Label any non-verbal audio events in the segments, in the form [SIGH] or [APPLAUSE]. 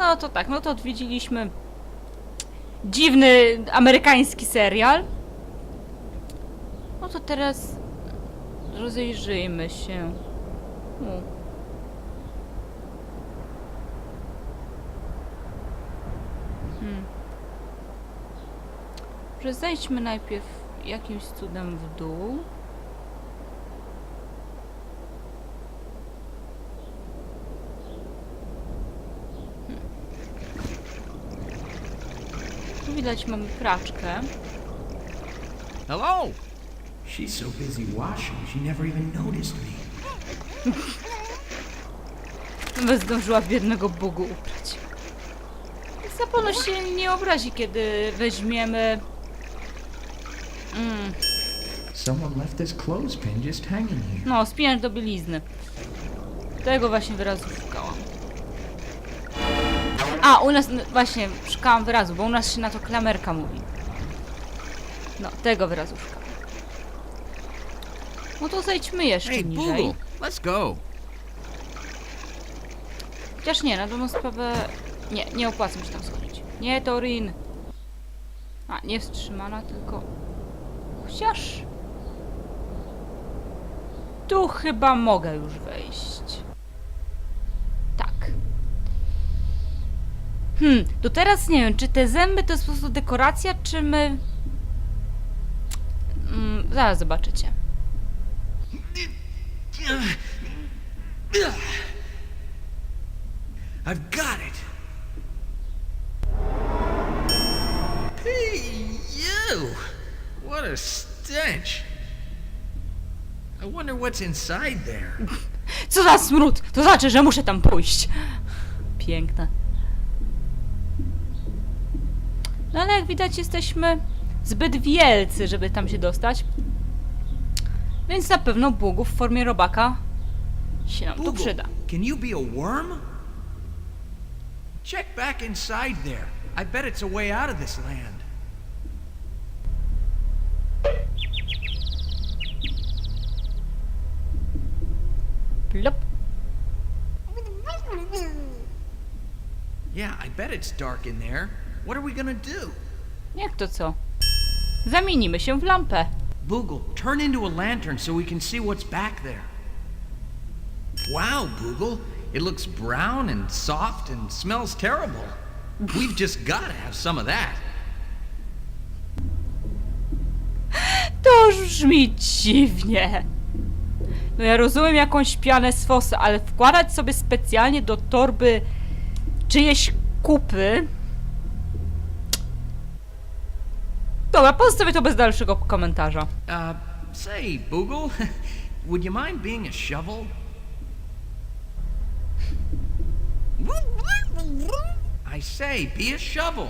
No to tak, no to odwiedziliśmy dziwny amerykański serial. No to teraz rozejrzyjmy się. U. Hmm. Że zejdźmy najpierw jakimś cudem w dół. Widać mamy praczkę. Hello! She's so busy washing, she never even noticed me. [LAUGHS] Nawet zdążyła biednego Bogu uprać. Pewno się nie obrazi, kiedy weźmiemy... Mm, Someone left this clothespin just hanging here. no, spinacz do bielizny. Tego właśnie wyrazu szukałam. A, u nas n- właśnie szukałam wyrazu, bo u nas się na to klamerka mówi. No, tego wyrazu szukałam. No to zejdźmy jeszcze Hey, niżej. Let's go. Chociaż nie, na dobrą sprawę... Nie, nie opłaca mi się tam schodzić. Nie, Torin! A, nie wstrzymana, tylko... Chociaż... Tu chyba mogę już wejść. Tak. Hmm, to teraz nie wiem, czy te zęby to jest po prostu dekoracja, czy my... Mm, zaraz zobaczycie. I've got it. Hey, you! What a stench. I wonder what's inside there. [LAUGHS] Co za smród! To znaczy, że muszę tam pójść. Piękne. No ale jak widać jesteśmy zbyt wielcy, żeby tam się dostać. Więc na pewno błogów w formie robaka się nam tu przyda. can you be a worm? Check back inside there. I bet it's a way out of this land. Plop. Yeah, I bet it's dark in there. What are we gonna do? Jak to co? Zamienimy się w lampę. Boogle, turn into a lantern so we can see what's back there. Wow, Boogle, it looks brown and soft and smells terrible. We've just got to have some of that. [GASPS] To już brzmi dziwnie. No ja rozumiem jakąś pianę z fosy, ale wkładać sobie specjalnie do torby czyjeś kupy... Dobra, pozostawię to bez dalszego komentarza. Uh, say, Boogle, [LAUGHS] would you mind being a shovel? I say, be a shovel.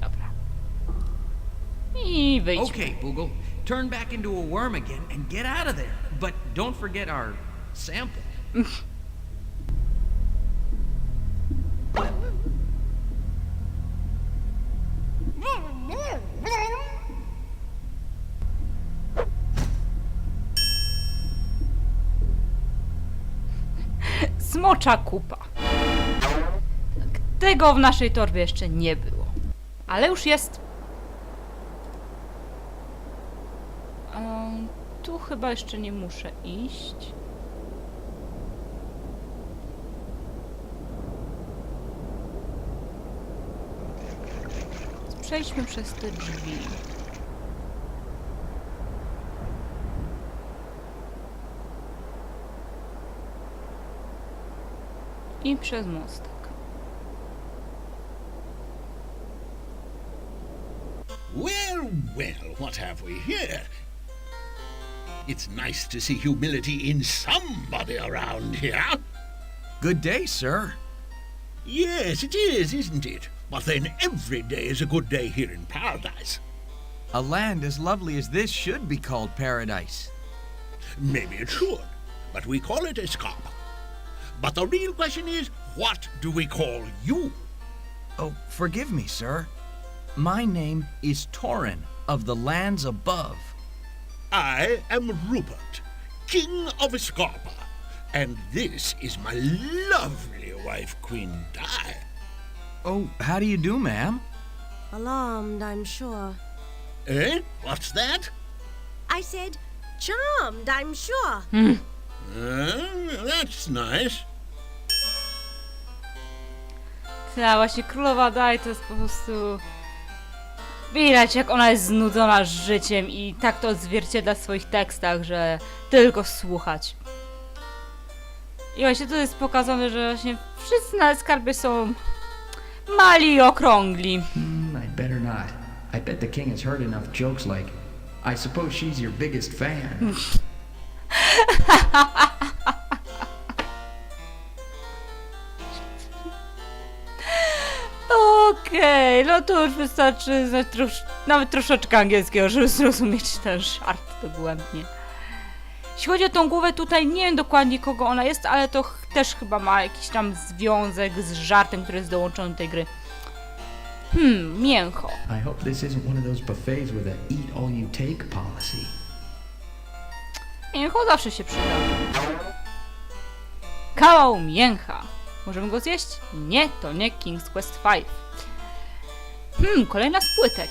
Dobra. I wyjdźmy. Okay, Boogle, turn back into a worm again and get out of there. But don't forget our sample. Smocza kupa. Tego w naszej torbie jeszcze nie było. Ale już jest. Em, tu chyba jeszcze nie muszę iść. Przejdźmy przez te drzwi. I przez mostek. Well, well, what have we here? It's nice to see humility in somebody around here. Good day, sir. Yes, it is, isn't it? But then every day is a good day here in paradise. A land as lovely as this should be called paradise. Maybe it should, but we call it Escapa. But the real question is, what do we call you? Oh, forgive me, sir. My name is Torin of the lands above. I am Rupert, King of Scarpa, and this is my lovely wife, Queen Di. Oh, how do you do, ma'am? Alarmed, I'm sure. Eh? What's that? I said, charmed, I'm sure. Uh, that's nice. Ta właśnie królowa Daj to jest po prostu... Widać jak ona jest znudzona życiem i tak to odzwierciedla w swoich tekstach, że tylko słuchać. I właśnie tu jest pokazane, że właśnie wszyscy na skarbie są mali i okrągli. Hmm, I'd better not. I bet the king has heard enough jokes like, I suppose she's your biggest fan. [LAUGHS] Okej, no to już wystarczy znać trosz, nawet troszeczkę angielskiego, żeby zrozumieć ten żart dogłębnie. Jeśli chodzi o tą głowę tutaj, nie wiem dokładnie kogo ona jest, ale to też chyba ma jakiś tam związek z żartem, który jest dołączony do tej gry. Hmm, mięcho. I hope this isn't one of those buffets with a eat all you take policy. Mięcho zawsze się przyda. Kawał mięcha. Możemy go zjeść? Nie, to nie King's Quest V. Hmm, kolejna z płytek.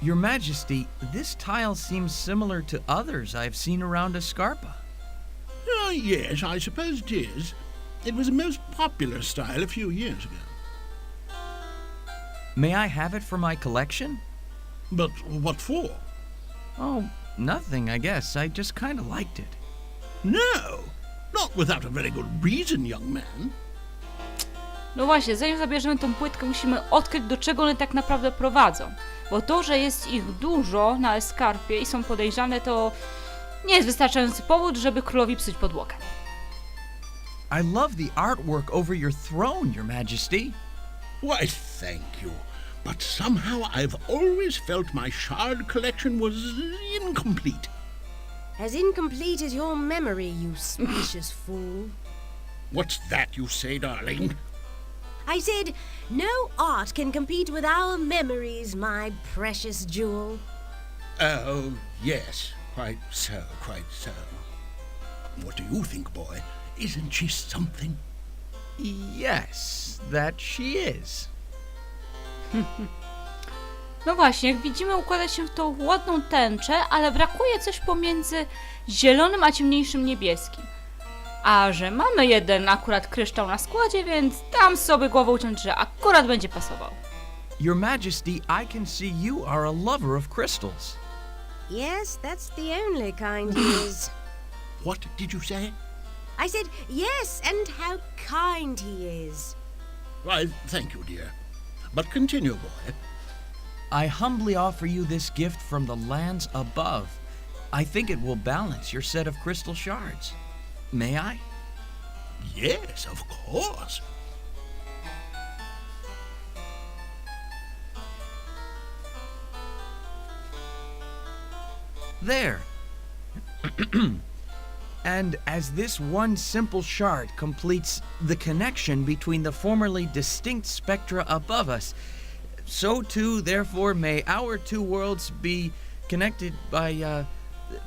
Your Majesty, this tile seems similar to others I've seen around Escarpa. Oh, yes, I suppose it is. It was a most popular style a few years ago. May I have it for my collection? But what for? Oh, nothing, I guess. I just kind of liked it. No, not without a very good reason, young man. No właśnie, zanim zabierzemy tą płytkę, musimy odkryć, do czego one tak naprawdę prowadzą. Bo to, że jest ich dużo na eskarpie i są podejrzane, to nie jest wystarczający powód, żeby królowi psuć podłogę. I love the artwork over your throne, Your Majesty. Why, thank you. But somehow I've always felt my shard collection was incomplete. As incomplete as your memory, you [LAUGHS] specious fool. What's that you say, darling? I said, no art can compete with our memories, my precious jewel. Oh, yes, quite so, quite so. What do you think, boy? Isn't she something? Yes, that she is. [LAUGHS] No właśnie, jak widzimy, układa się w tą ładną tęczę, ale brakuje coś pomiędzy zielonym a ciemniejszym niebieskim. A że mamy jeden akurat kryształ na składzie, więc dam sobie głowę uciąć, że akurat będzie pasował. Your Majesty, I can see you are a lover of crystals. Yes, that's the only kind he [CLEARS THROAT] is. What did you say? I said, yes, and how kind he is. Why, thank you, dear. But continue, boy. I humbly offer you this gift from the lands above. I think it will balance your set of crystal shards. May I? Yes, of course. There. [CLEARS THROAT] and as this one simple shard completes the connection between the formerly distinct spectra above us, so too, therefore, may our two worlds be connected by uh,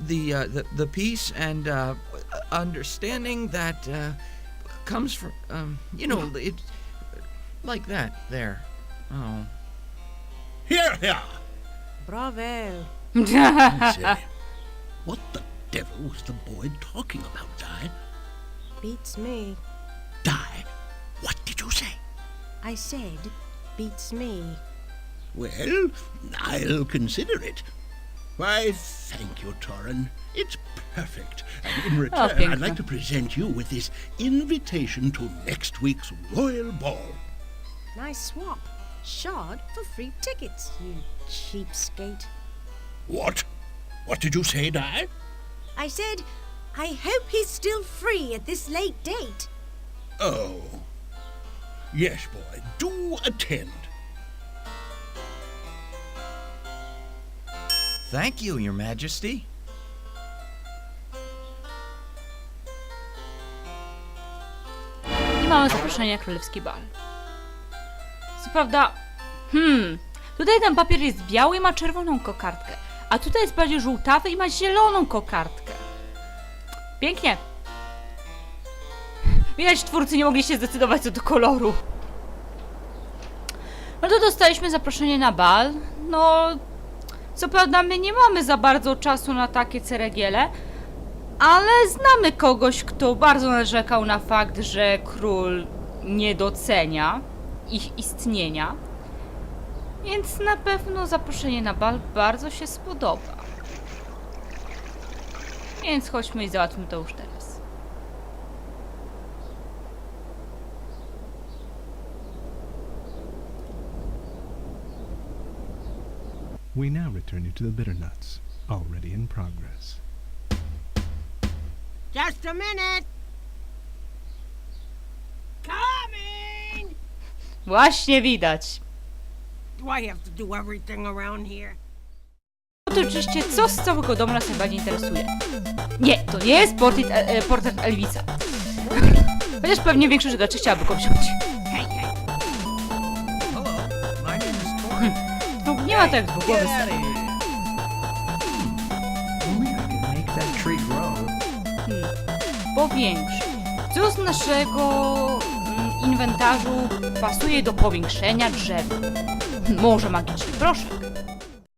the, uh, the the peace and uh, understanding that uh, comes from, um, you know, it like that. There. Oh. Here, here. Bravo. [LAUGHS] What the devil was the boy talking about, Di? Beats me. Di, what did you say? I said, beats me. Well, I'll consider it. Why, thank you, Torrin. It's perfect. And in oh, return, I'd like to present you with this invitation to next week's royal ball. Nice swap. Shard for free tickets, you cheapskate. What? What did you say, Di? I said, I hope he's still free at this late date. Oh. Yes, boy, do attend. Thank you, Your Majesty. I mamy zaproszenie na królewski bal. Co prawda, hmm, Tutaj ten papier jest biały i ma czerwoną kokardkę, a tutaj jest bardziej żółtawy i ma zieloną kokardkę. Pięknie. Widać, twórcy nie mogli się zdecydować co do koloru. No to dostaliśmy zaproszenie na bal. No, co prawda my nie mamy za bardzo czasu na takie ceregiele, ale znamy kogoś, kto bardzo narzekał na fakt, że król nie docenia ich istnienia. Więc na pewno zaproszenie na bal bardzo się spodoba. Więc chodźmy i załatwmy to już teraz. We now return you to the bitter nuts, already in progress. Just a minute! Coming! Właśnie widać. Do I have to do everything around here? To oczywiście, co z całego domu nas najbardziej interesuje? Nie, to nie jest portret, e, e, portret Elvisa. Chociaż pewnie większość graczy chciałaby go wziąć. Ma tak w głowy. Grow. Powiększy. Co z naszego mm, inwentarzu pasuje do powiększenia drzewa? Może magiczny proszek?